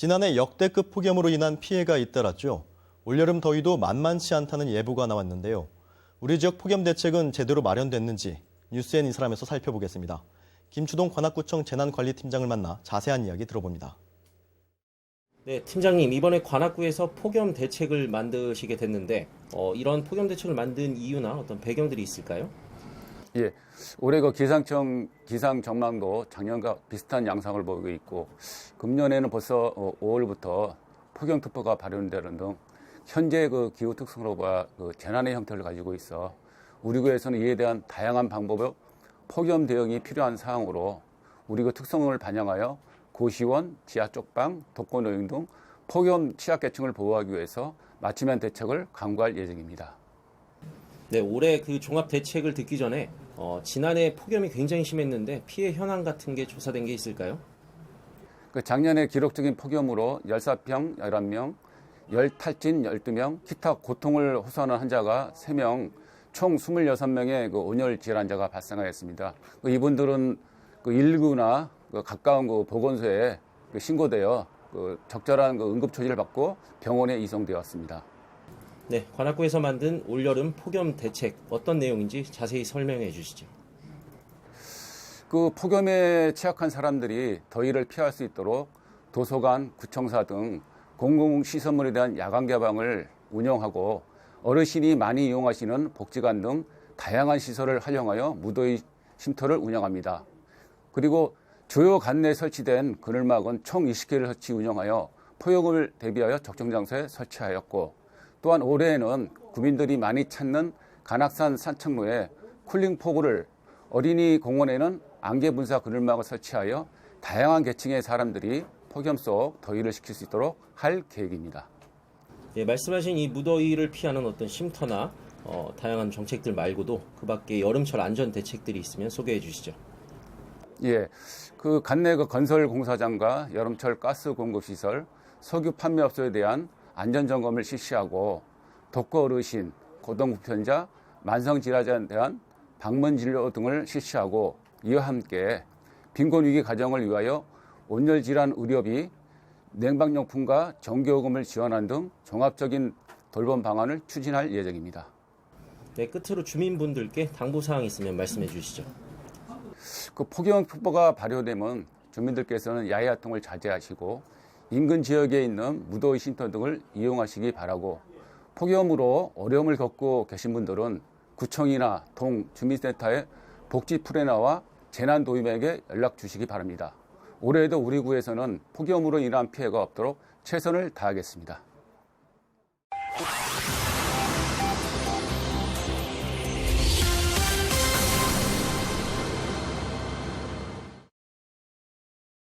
지난해 역대급 폭염으로 인한 피해가 잇따랐죠. 올여름 더위도 만만치 않다는 예보가 나왔는데요. 우리 지역 폭염 대책은 제대로 마련됐는지 뉴스엔 이 사람에서 살펴보겠습니다. 김추동 관악구청 재난관리팀장을 만나 자세한 이야기 들어봅니다. 네, 팀장님 이번에 관악구에서 폭염 대책을 만드시게 됐는데 어, 이런 폭염 대책을 만든 이유나 어떤 배경들이 있을까요? 예, 올해 그 기상청 기상 전망도 작년과 비슷한 양상을 보이고 있고 금년에는 벌써 5월부터 폭염특보가 발효되는 등 현재 그 기후 특성으로 봐야 그 재난의 형태를 가지고 있어 우리 구에서는 이에 대한 다양한 방법의 폭염 대응이 필요한 사항으로 우리 그 특성을 반영하여 고시원, 지하 쪽방, 독거노인 등 폭염 취약계층을 보호하기 위해서 맞춤형 대책을 강구할 예정입니다. 네, 올해 그 종합 대책을 듣기 전에 어, 지난해 폭염이 굉장히 심했는데 피해 현황 같은 게 조사된 게 있을까요? 그 작년에 기록적인 폭염으로 열사병 11명, 열탈진 12명, 기타 고통을 호소하는 환자가 3명, 총 26명의 그 온열 질환자가 발생하였습니다. 그 이분들은 그 119나 그 가까운 그 보건소에 그 신고되어 그 적절한 그 응급 처리를 받고 병원에 이송되었습니다. 네, 관악구에서 만든 올여름 폭염 대책 어떤 내용인지 자세히 설명해 주시죠. 그 폭염에 취약한 사람들이 더위를 피할 수 있도록 도서관, 구청사 등 공공시설물에 대한 야간 개방을 운영하고 어르신이 많이 이용하시는 복지관 등 다양한 시설을 활용하여 무더위 쉼터를 운영합니다. 그리고 주요 관내에 설치된 그늘막은 총 20개를 설치 운영하여 포용을 대비하여 적정 장소에 설치하였고 또한 올해에는 구민들이 많이 찾는 간악산 산책로에 쿨링 포구를 어린이 공원에는 안개 분사 그늘막을 설치하여 다양한 계층의 사람들이 폭염 속 더위를 식힐 수 있도록 할 계획입니다. 예, 말씀하신 이 무더위를 피하는 어떤 쉼터나 어, 다양한 정책들 말고도 그 밖에 여름철 안전 대책들이 있으면 소개해 주시죠. 예, 그 관내 그 건설 공사장과 여름철 가스 공급 시설, 석유 판매업소에 대한 안전 점검을 실시하고 독거 어르신, 고동 불편자, 만성 질환자에 대한 방문 진료 등을 실시하고 이와 함께 빈곤 위기 가정을 위하여 온열 질환 의료비, 냉방용품과 전기요금을 지원하는 등 종합적인 돌봄 방안을 추진할 예정입니다. 네, 끝으로 주민분들께 당부 사항 있으면 말씀해 주시죠. 그 폭염특보가 발효되면 주민들께서는 야외 활동을 자제하시고 인근 지역에 있는 무더위 쉼터 등을 이용하시기 바라고 폭염으로 어려움을 겪고 계신 분들은 구청이나 동 주민센터에 복지 프레나와 재난 도움에게 연락 주시기 바랍니다. 올해에도 우리 구에서는 폭염으로 인한 피해가 없도록 최선을 다하겠습니다.